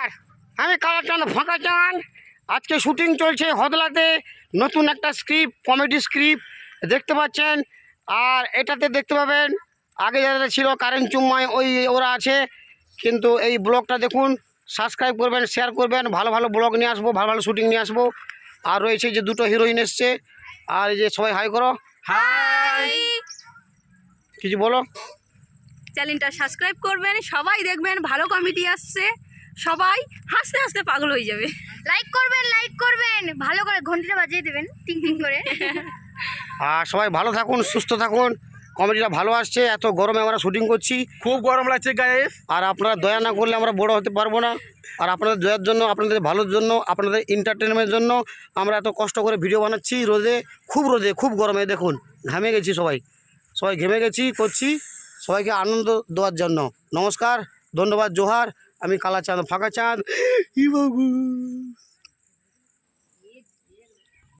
নমস্কার আমি কালাচাঁদ ফাঁকা চাঁদ আজকে শুটিং চলছে হদলাতে নতুন একটা স্ক্রিপ্ট কমেডি স্ক্রিপ্ট দেখতে পাচ্ছেন। আর এটাতে দেখতে পাবেন আগে যারা ছিল কারেন্ট চুম্মায় ওই ওরা আছে। কিন্তু এই ব্লগটা দেখুন সাবস্ক্রাইব করবেন শেয়ার করবেন ভালো ভালো ব্লগ নিয়ে আসব ভালো ভালো শুটিং নিয়ে আসব। আর রয়েছে যে দুটো হিরোইন এসছে। আর এই যে সবাই হাই করো। হাই কিছু বলো? চ্যানেলটা সাবস্ক্রাইব করবেন সবাই দেখবেন ভালো কমেডি আসছে। সবাই হাসতে হাসতে পাগল হয়ে যাবে। লাইক করবেন লাইক করবেন। ভালো করে ঘন্টিটা বাজিয়ে দেবেন টিং টিং করে। আর সবাই ভালো থাকুন সুস্থ থাকুন। কমেডিটা ভালো আসছে এত গরমে আমরা শুটিং করছি। খুব গরম লাগছে গায়ে আর আপনারা দয়া না করলে আমরা বড় হতে পারব না। আর আপনাদের দয়ার জন্য আপনাদের ভালোর জন্য আপনাদের এন্টারটেনমেন্টের জন্য আমরা এত কষ্ট করে ভিডিও বানাচ্ছি রোদে খুব রোদে খুব গরমে দেখুন। ঘামে গেছি সবাই। সবাই ঘেমে গেছি করছি। সবাইকে আনন্দ দেওয়ার জন্য। নমস্কার ধন্যবাদ জোহার। আমি কালা চাঁদ ফাঁকা চাঁদ। ই বাবু।